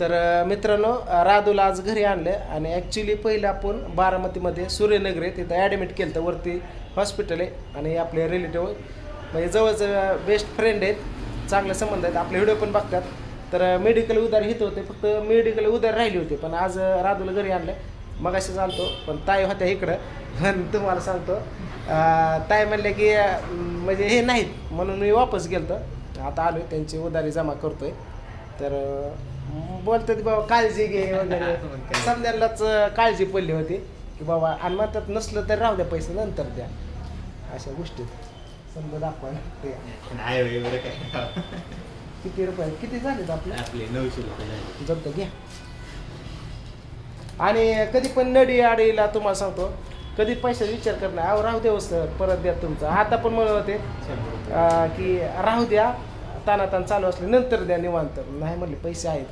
तर मित्रांनो राधूला आज घरी आणलं आणि ॲक्च्युली पहिलं आपण बारामतीमध्ये सूर्यनगर आहे तिथं ॲडमिट केलं तर वरती हॉस्पिटल आहे आणि आपले रिलेटिव्ह म्हणजे जवळचं बेस्ट फ्रेंड आहेत चांगले संबंध आहेत. आपले व्हिडिओ पण बघतात. तर मेडिकल उधार हित होते फक्त मेडिकल उधार राहिली होती. पण आज राधूला घरी आणलं. मग असे चालतो पण ताई होत्या इकडं. पण तुम्हाला सांगतो ताई म्हणले की म्हणजे हे नाहीत. म्हणून मी वापस गेलतो. आता आलो त्यांची उधारी जमा करतोय. तर बोलतात बाबा काळजी घे वगैरे. समजायलाच काळजी पडली होती की बाबा आणि म्हणतात नसलं तर राहू द्या पैसे नंतर द्या. अशा गोष्टीत समजा दाखवा ते. नाही होय, एवढं काय? किती रुपये? किती झालेत आपले? आपले नऊशे रुपये झाले. जमतं घ्या आणि कधी पण नडी आडीला तुम्हाला सांगतो कधी पैशाचा विचार करणार अहो राहू द्या सर परत द्या तुमचा. आता पण म्हणत होते शंभर रुपये. अं, की राहू द्या तानातान चालू असले नंतर द्या निवांत. नाही म्हणले पैसे आहेत.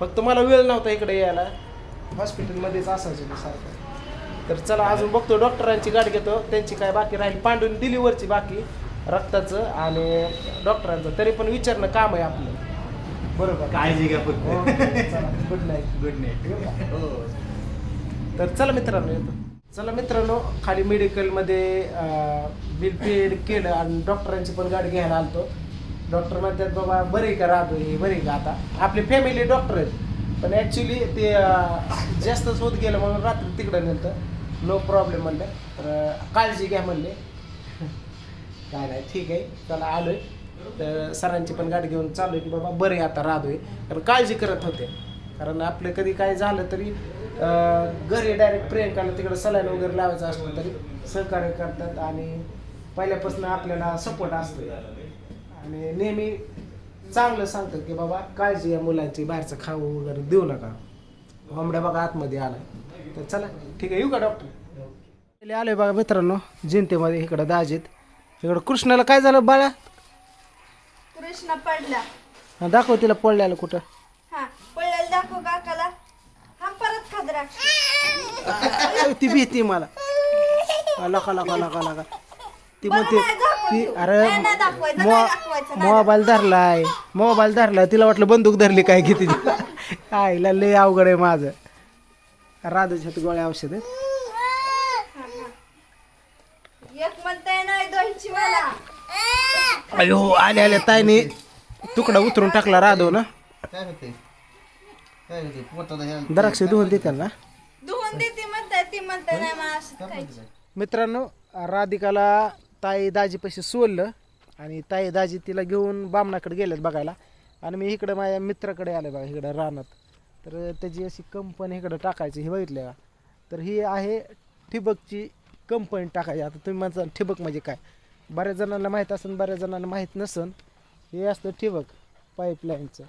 फक्त मला वेळ नव्हता इकडे यायला. हॉस्पिटलमध्येच असायचं मी सारखं. तर चला अजून बघतो डॉक्टरांची गाठ घेतो. त्यांची काय बाकी राहील? पांडून दिली वरची बाकी रक्ताचं आणि डॉक्टरांचं. तरी पण विचारणं काम आहे आपलं. बरोबर. काळजी घ्या गुड नाईट गुड नाईट हो. तर चला मित्रांनो येतो. चला मित्रांनो खाली मेडिकलमध्ये बिल पेड केलं आणि डॉक्टरांची पण गाडी घ्यायला आलतो. डॉक्टर म्हणतात बाबा बरे का राहतो हे बरे का आता? आपली फॅमिली डॉक्टर आहेत. पण ॲक्च्युली ते जास्तच होत गेलं म्हणून रात्री तिकडं नंतर नो प्रॉब्लेम म्हणलं. तर काळजी घ्या म्हणले. काय नाही ठीक आहे. चला आलोय. तर सरांची पण गाडी घेऊन चालू आहे की बाबा बरे आता राहतोय कारण काळजी करत होते. कारण आपलं कधी काय झालं तरी घरी डायरेक्ट प्रियंकाला तिकडे सलाईन वगैरे लावायचं असलं तरी सहकार्य करतात आणि पहिल्यापासून आपल्याला सपोर्ट असतो आणि नेहमी चांगलं सांगतात की बाबा काळजी या मुलांची बाहेरचं खाऊ वगैरे देऊ नका. होमड्या बघा आतमध्ये आलाय. तर चला ठीक आहे येऊ का डॉक्टर आलोय बघा मित्रांनो जिंतेमध्ये इकडं दाजीत. इकडं कृष्णाला काय झालं बाळा? कृष्ण पडला दाखव तिला पडल्याला कुठं. पडलेला दाखव काकाला. परत खादरा अरे, ती भीती मला. लका लका लका लका ती म्हणते ती. अरे मोबाईल धरलाय. मोबाईल धरलाय तिला वाटलं बंदूक धरली काय किती आईला लय अवघड आहे माझं. राधूच्या गोळ्या औषध अयो आल्या आल्या ताईने तुकडा उतरून टाकला राधव ना. द्राक्ष धुवून देतात ना धुवून देते म्हणताय ती म्हणताय नाही मला असं खायची मित्रांनो राधिकाला ताई दाजी पैसे सोडलं आणि ताई दाजी तिला घेऊन बामणाकडे गेलेत बघायला. आणि मी इकडं माझ्या मित्राकडे आले बघा इकडं रानात. तर त्याची अशी कंपनी इकडं टाकायची हे बघितलं का? तर ही आहे ठिबकची कंपनी टाकायची. आता तुम्ही म्हणता ठिबक म्हणजे काय? बऱ्याच जणांना माहीत असेल बऱ्याच जणांना माहीत नसन. हे असतं ठिबक पाईपलाईनचं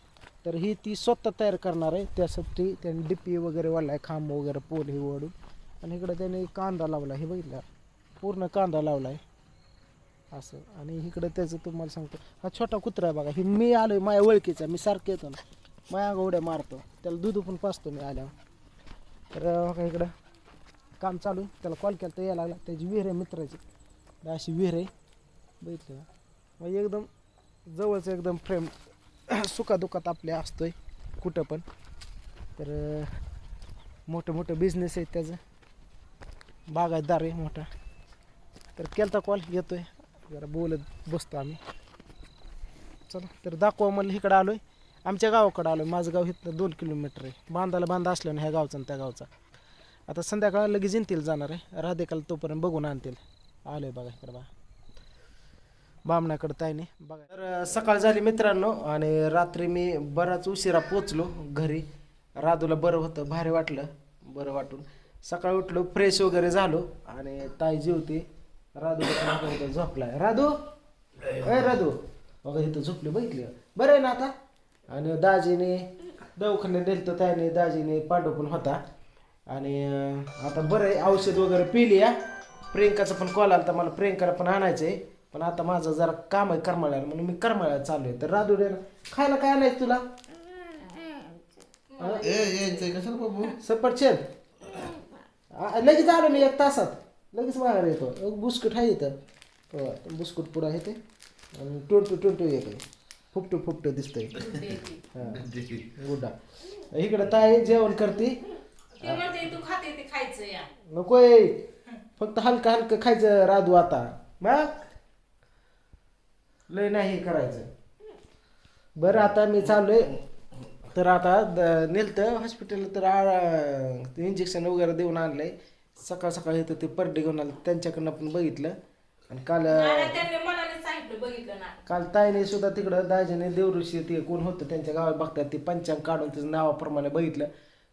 तर ही ती स्वतः तयार करणार आहे. त्यासाठी त्यांनी डिपी वगैरे वाढला आहे खांब वगैरे पोल हे ओढून आणि इकडं त्याने कांदा लावला हे बघितलं पूर्ण कांदा लावला आहे असं. आणि इकडं त्याचं तुम्हाला सांगतो. हा छोटा कुत्रा आहे बघा. ही मी आलो आहे माझ्या ओळखीचा. मी सारखं येतो ना. माझ्या गोड्या मारतो. त्याला दूध पण पाचतो मी आल्यावर. तर बघा इकडं. काम चालू त्याला कॉल केला तर यायला लागला. त्याची विहीर आहे मित्राची. अशी विहीर आहे. बघितलं मग एकदम जवळचं एकदम फ्रेम सुखादुखात आपल्या असतोय. कुठं पण. तर मोठं मोठं बिझनेस आहे त्याचं. बागायतदार आहे मोठा. तर केलता कॉल येतोय. जरा बोलत बसतो आम्ही. चला तर दाखवा म्हणलं इकडं आलोय. आमच्या गावाकडं आलोय. माझं गाव इथलं दोन किलोमीटर आहे. बांधाला बांधा असल्यानं ह्या गावचा आणि त्या गावचा. आता संध्याकाळ लगेच जिंतील जाणार आहे. राधेकाला तोपर्यंत बघून आणतील. आलोय बघा इकडं बा बामणाकडं नाही बघा. तर सकाळ झाली मित्रांनो आणि रात्री मी बराच उशिरा पोचलो घरी. राधूला बरं होतं भारी वाटलं बरं वाटून. सकाळी उठलो फ्रेश वगैरे झालो आणि ताई जेवते राधू झोपलाय. राधू? अय राधू. बघा इथं झोपले बघितले बरं आहे ना आता? आणि दाजीने दवाखान्यात नेलं तर त्याने. दाजीने पांडू पण होता. आणि आता बरं आहे. औषध वगैरे पिली या प्रियंकाचा पण कॉल आला तर मला प्रियंकाला पण आणायचं आहे पण आता माझं जरा काम आहे करमाळ्याला. म्हणून मी करमाळ्याला चालू आहे. तर राधू खायला काय आणायचं तुला? आ, लगेच आलो मी एक तासात. लगेच बाहेर येतो. बुस्कुट आहे इथं. हो, बुस्कुट पुढं आहे ते. आणि ट्वेंटी ट्वेंटी एक आहे. फुपट फुपट दिसतंय. हा. गुड्डा. इकडं ताई जेवण करते. नकोय फक्त हलकं हलकं खायचं राधू आता. मग लय नाही करायचं. बरं आता मी चाललोय. तर आता द- नेलतं हॉस्पिटलला तर इंजेक्शन वगैरे देऊन आणलंय. सकाळ सकाळ येतं ते परडे घेऊन आले त्यांच्याकडनं पण बघितलं. आणि काल नाही, त्यांनी मनाने सांगितलं बघितलं ना काल ताईने सुद्धा तिकडं दाजीने देवऋषी ते कोण होतं त्यांच्या गावात बघतात ते पंचांग काढून त्याचं नावाप्रमाणे बघितलं.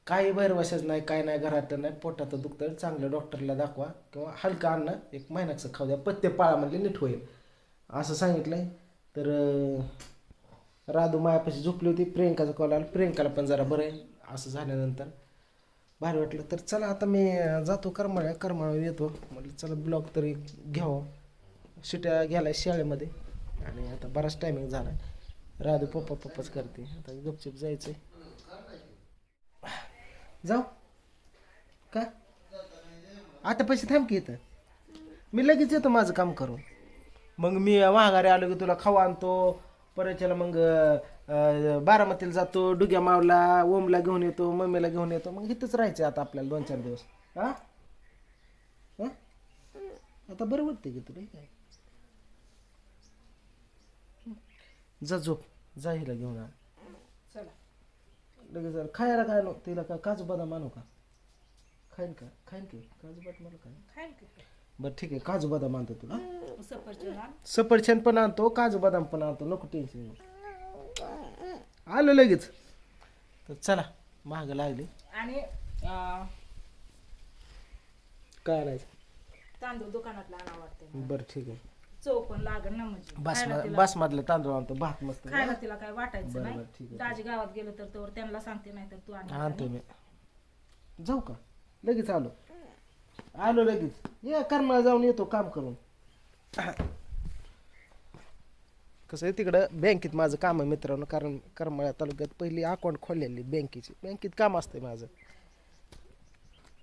काही भैरवाशाच नाही काय नाही घरातलं नाही पोटाचं दुखतं चांगलं डॉक्टरला दाखवा किंवा हलकं अन्न एक महिन्याचं खाऊ द्या पत्ते पाळा म्हणजे नीट होईल. असं सांगितलंय. तर अं, राधू मायापाशी झोपली होती प्रियंकाचा कॉल आला प्रियंकाला पण जरा बरं आहे असं झाल्यानंतर. भारी वाटलं. तर चला आता मी जातो करमाळ्या करमाळ्यावर येतो. म्हटलं चला ब्लॉग तरी घ्यावं. सुट्या गेलाय शाळेमध्ये. आणि आता बराच टायमिंग झाला राधू पप्पा पप्पाच करते. आता गपचूप जायचंय. जाऊ. का? आता पैसे थांब की इथं. मी लगेच येतो माझं काम करून. मग मी महागारी आलो की तुला खाऊ आणतो. परच्याला मग बारामतीला जातो डुग्या मावला ओमला घेऊन येतो मम्मीला घेऊन येतो. मग इथंच राहायचं आता आपल्याला दोन चार दिवस. हा? हा? आता बरं वाटतं की तुला काय? जा झोप. जा हिला घेऊन आ चला. लगेच जरा खायला काय नको तिला का काजू बदाम आणू का? खाईन का? खाईन की? काजू बदाम मला काय खाईन की. बरं ठीक आहे. काजू बदाम आणतो तुला. सफरचंद आण. सफरचंद पण आणतो काजू बदाम पण आणतो नको टेन्शन आलो लगेच. तर चला महाग लागली. आणि अं, काय आणायचं? तांदूळ दुकानातला आणा वाटते बरं ठीक आहे. चव पण लागेल ना म्हणजे. बास खायला तिला- बासमधलं तांदूळ आणतो भात मस्त. खायला तिला काय वाटायचं बरं, नाही. बरं, ठीक आहे. दाजी गावात गेलं तर तोवर त्यांना सांगते नाही तर तू आण आणतो मी. जाऊ का? लगेच आलो. आलो लगेच. ये करमाळा जाऊन येतो काम करून. कसं आहे तिकडं बँकेत माझं काम आहे मित्रांनो कारण करमाळ्या तालुक्यात पहिली अकाउंट खोललेली बँकेची. बँकेत काम असतंय माझं.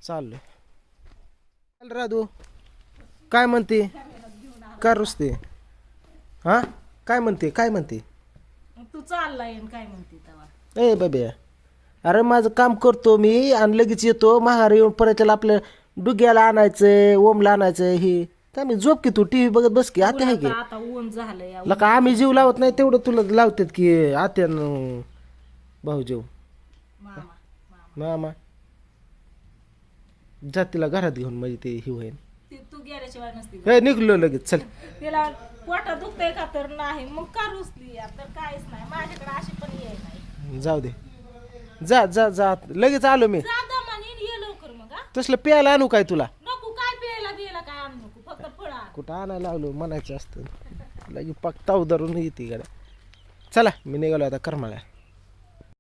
चाललं. चल राधू. काय म्हणते? का रुसते हा? काय म्हणते? काय म्हणते? तू चालला येईन काय म्हणते तेव्हा? ए बाब्या अरे माझं काम करतो मी आणि लगेच येतो. महागारी येऊन परत त्याला आपल्या डुग्याला आणायचंय ओमला आणायचंय ही. काय मी झोप की तू? टीव्ही बघत बस की आत्या आहे की? आता आता ऊन झालं या लका आम्ही जीव लावत नाही तेवढं तुला लावतात की आत्या भाऊ जीव मामा मामा. मामा जा तिला घरात घेऊन म्हणजे ते ही होईल ती तू गेल्याशिवाय नसती ए निघलो लगेच चल. तिला दुखतंय का तर नाही मग का रुसली या तर काहीच नाही माझ्याकडे अशी पण ये नाही. जाऊ दे. जा जा जा. लगेच आलो मी. जा दमाने ये लवकर मग हा तसलं प्यायला आणू काय तुला? नको काय प्यायला बियायला काय आणू नको फक्त फळ आण. कुठं आणायला लावलो म्हणायचं असतं. लगे पाक ताव धरून येते गाड्या. चला मी निघालो आता करमाळ्या